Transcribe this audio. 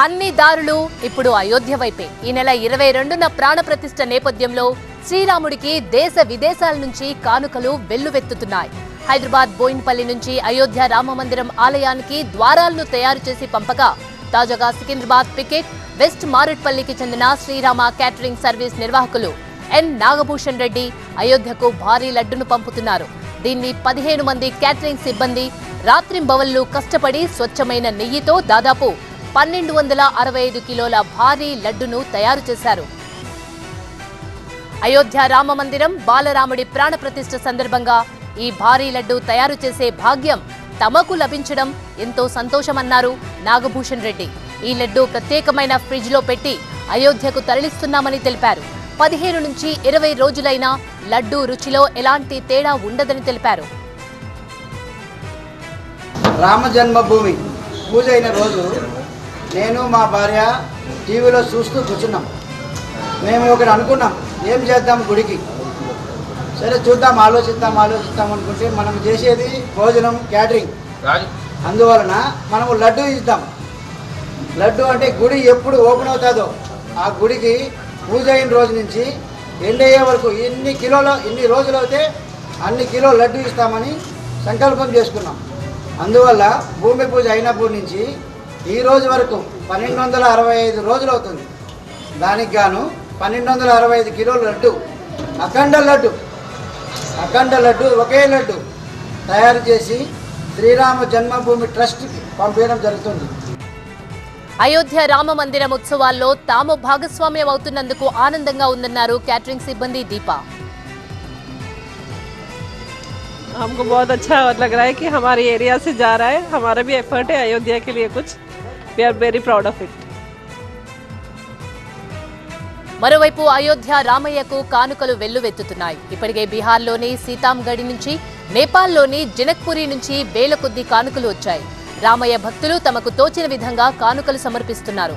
అన్ని దారులు ఇప్పుడు అయోధ్య వైపే. ఈ నెల ఇరవై రెండున ప్రాణప్రతిష్ఠ నేపథ్యంలో శ్రీరాముడికి దేశ విదేశాల నుంచి కానుకలు వెల్లువెత్తుతున్నాయి. హైదరాబాద్ బోయిన్పల్లి నుంచి అయోధ్య రామ మందిరం ఆలయానికి ద్వారాలను తయారు చేసి పంపగా తాజాగా సికింద్రాబాద్ పికెట్ వెస్ట్ మారెట్పల్లికి చెందిన శ్రీరామ క్యాటరింగ్ సర్వీస్ నిర్వాహకులు ఎన్ నాగభూషణ్ రెడ్డి అయోధ్యకు భారీ లడ్డును పంపుతున్నారు. దీన్ని పదిహేను మంది క్యాటరింగ్ సిబ్బంది రాత్రింబవళ్ళు కష్టపడి స్వచ్ఛమైన నెయ్యితో దాదాపు పన్నెండు వందల అరవై ఐదు కిలోల భారీ లడ్డును తయారు చేశారు. అయోధ్య రామ మందిరం బాలరాముడి ప్రాణప్రతిష్ఠ సందర్భంగా ఈ భారీ లడ్డు తయారు చేసే భాగ్యం తమకు లభించడం ఎంతో సంతోషమన్నారు నాగభూషణ్ రెడ్డి. ఈ లడ్డు ప్రత్యేకమైన ఫ్రిడ్జ్లో పెట్టి అయోధ్యకు తరలిస్తున్నామని తెలిపారు. పదిహేను నుంచి ఇరవై రోజులైనా లడ్డు రుచిలో ఎలాంటి తేడా ఉండదని తెలిపారు. రామ జన్మభూమి పూజ అయిన రోజు నేను మా భార్య టీవీలో చూస్తూ కూర్చున్నాం. మేము ఒకటి అనుకున్నాం ఏం చేద్దాం గుడికి? సరే చూద్దాం ఆలోచిద్దాం ఆలోచిద్దాం అనుకుంటే మనం చేసేది భోజనం క్యాటరింగ్ అందువలన మనము లడ్డు ఇద్దాం. లడ్డు అంటే గుడి ఎప్పుడు ఓపెన్ అవుతుందో ఆ గుడికి పూజ అయిన రోజు నుంచి ఎండ్ అయ్యే వరకు ఎన్ని కిలోలు ఎన్ని రోజులు అయితే అన్ని కిలో లడ్డు ఇస్తామని సంకల్పం చేసుకున్నాం. అందువల్ల భూమి పూజ అయినప్పటి నుంచి ఈ రోజు వరకు పన్నెండు వందల అరవై ఐదు రోజులు అవుతుంది దానికి గాను పన్నెండు వందల అరవై ఐదు కిలోల లడ్డు అఖండ లడ్డు అఖండ లడ్డు ఒకే లడ్డు తయారు చేసి శ్రీరామ జన్మభూమి ట్రస్ట్కి పంపించడం జరుగుతుంది. అయోధ్య రామ మందిరం ఉత్సవాల్లో తాము భాగస్వామ్యం అవుతున్నందుకు ఆనందంగా ఉందన్నారు క్యాటరింగ్ సిబ్బంది దీప. हमको बहुत अच्छा लग रहा है कि हमारे एरिया से जा रहा है हमारा भी एफर्ट है अयोध्या के लिए कुछ we are very proud of it మరోవైపు అయోధ్య రామయ్యకు కానుకలు వెల్లువెత్తుతున్నాయి ఇప్పటికే బీహార్లోని సీతాంగఢి నుంచి నేపాల్లోని జనక్పురి నుంచి వేల కొద్ది కానుకలు వచ్చాయి రామయ్య భక్తులు తమకు తోచిన విధంగా కానుకలు సమర్పిస్తున్నారు